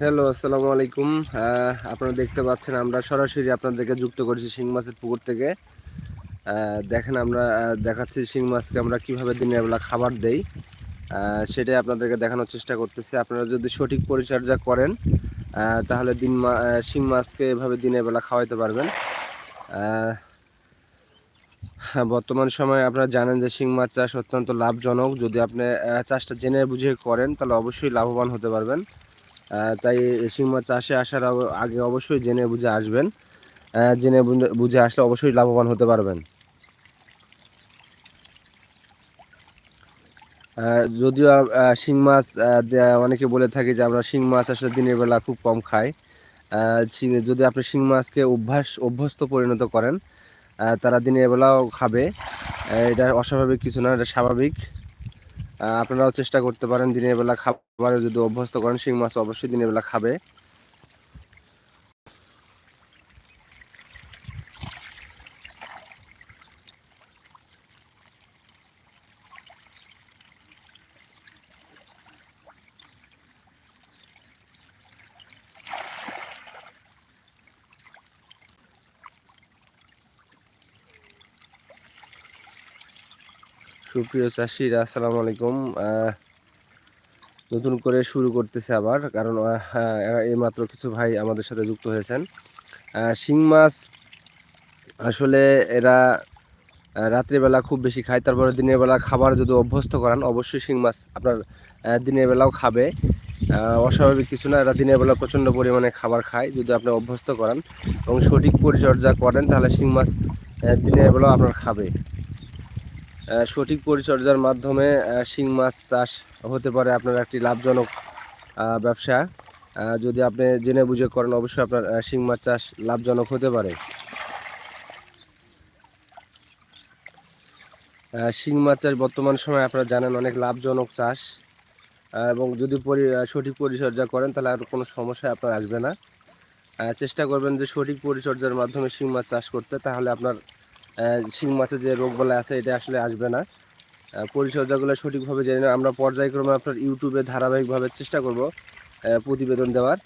Hello আসসালামু আলাইকুম। আপনারা দেখতে পাচ্ছেন আমরা সরাসরি আপনাদেরকে যুক্ত করেছি শিং মাছের পুকুর থেকে। দেখেন আমরা দেখাচ্ছি শিং মাছকে আমরা কীভাবে দিনের বেলা খাবার দেই। সেটাই আপনাদেরকে দেখানোর চেষ্টা করতেছি। আপনারা যদি সঠিক পরিচর্যা করেন তাহলে দিন শিং মাছকে এভাবে দিনের বেলা খাওয়াইতে পারবেন। হ্যাঁ, বর্তমান সময়ে আপনারা জানেন যে শিং মাছ চাষ অত্যন্ত লাভজনক। যদি আপনি চাষটা জেনে বুঝে করেন তাহলে অবশ্যই লাভবান হতে পারবেন। তাই শিং মাছ চাষে আসার আগে অবশ্যই জেনে বুঝে আসবেন। জেনে বুঝে- আসলে অবশ্যই লাভবান হতে পারবেন। যদিও শিং মাছ অনেকে বলে থাকে যে আমরা শিং মাছ আসলে দিনের বেলা খুব কম খাই। যদি আপনি শিং মাছকে অভ্যাস, অভ্যস্ত পরিণত করেন তারা দিনের বেলাও খাবে। এটা অস্বাভাবিক কিছু না, এটা স্বাভাবিক। আপনারাও চেষ্টা করতে পারেন, দিনের বেলা খাবারে যদি অভ্যস্ত করেন, শিং মাছ অবশ্যই দিনের বেলা খাবে। সুপ্রিয় চাষিরা, আসসালামু আলাইকুম। নতুন করে শুরু করতেছে আবার, কারণ এইমাত্র কিছু ভাই আমাদের সাথে যুক্ত হয়েছেন। শিং মাছ আসলে এরা রাত্রিবেলা খুব বেশি খায়, তারপরে দিনের বেলা খাবার যদি অভ্যস্ত করান, অবশ্যই শিং মাছ আপনার দিনের বেলাও খাবে। অস্বাভাবিক কিছু না, এরা দিনের বেলা প্রচণ্ড পরিমাণে খাবার খায়, যদি আপনি অভ্যস্ত করান এবং সঠিক পরিচর্যা করেন, তাহলে শিং মাছ দিনের বেলাও আপনার খাবে। সঠিক পরিচর্যার মাধ্যমে শিং মাছ চাষ হতে পারে আপনার একটি লাভজনক ব্যবসা। যদি আপনি জেনে বুঝে করেন, অবশ্যই আপনার শিং মাছ চাষ লাভজনক হতে পারে। শিং মাছ চাষ বর্তমান সময়ে আপনারা জানেন অনেক লাভজনক চাষ। এবং যদি পরি সঠিক পরিচর্যা করেন, তাহলে আর কোনো সমস্যা আপনার আসবে না। চেষ্টা করবেন যে সঠিক পরিচর্যার মাধ্যমে শিং মাছ চাষ করতে, তাহলে আপনার শিং মাছের যে রোগবালা আছে, এটা আসলে আসবে না। পরিচর্যাগুলো সঠিকভাবে জেনে নেওয়া। আমরা পর্যায়ক্রমে আপনার ইউটিউবে ধারাবাহিকভাবে চেষ্টা করব প্রতিবেদন দেওয়ার।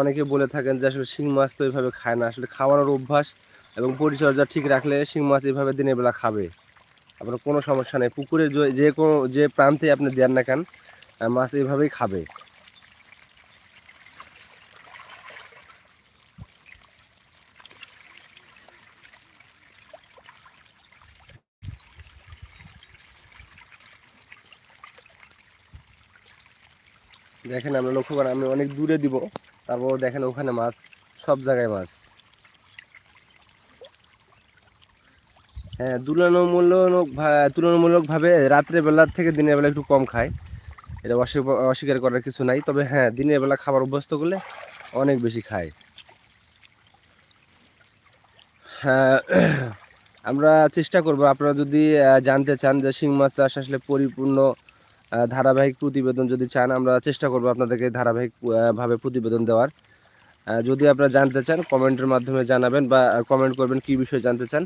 অনেকে বলে থাকেন যে আসলে শিং মাছ তো এইভাবে খায় না। আসলে খাওয়ানোর অভ্যাস এবং পরিচর্যা ঠিক রাখলে শিং মাছ এইভাবে দিনের বেলা খাবে। আপনার কোনো সমস্যা নেই। পুকুরে যে কোনো যে প্রান্তে আপনি দেন না কেন মাছ এইভাবেই খাবে। দেখেন, আমরা লক্ষ্য করেন, আমি অনেক দূরে দিব, তারপর দেখেন ওখানে মাছ, সব জায়গায় মাছ। হ্যাঁ তুলনামূলক তুলনামূলকভাবে রাত্রে বেলার থেকে দিনের বেলা একটু কম খায়। এটা অস্বী- অস্বীকার করার কিছু নাই, তবে হ্যাঁ দিনের বেলা খাবার অভ্যস্ত করলে অনেক বেশি খায়। হ্যাঁ আমরা চেষ্টা করব, আপনারা যদি জানতে চান যে শিং মাছ চাষ আসলে পরিপূর্ণ ধারাবাহিক প্রতিবেদন যদি চান, আমরা চেষ্টা করব আপনাদেরকে ধারাবাহিকভাবে ভাবে প্রতিবেদন দেওয়ার। যদি আপনারা জানতে চান, কমেন্টের মাধ্যমে জানাবেন বা কমেন্ট করবেন কি বিষয়ে জানতে চান,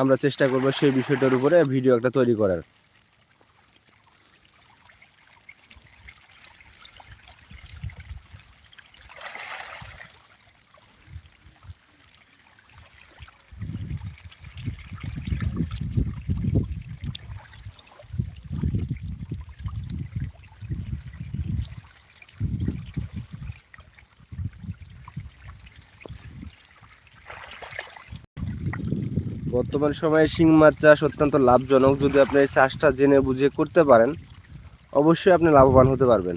আমরা চেষ্টা করব সেই বিষয়টার উপরে ভিডিও একটা তৈরি করার। বর্তমান সময়ে শিং মাছ চাষ অত্যন্ত লাভজনক। যদি আপনি চাষটা জেনে বুঝে করতে পারেন, অবশ্যই আপনি লাভবান হতে পারবেন।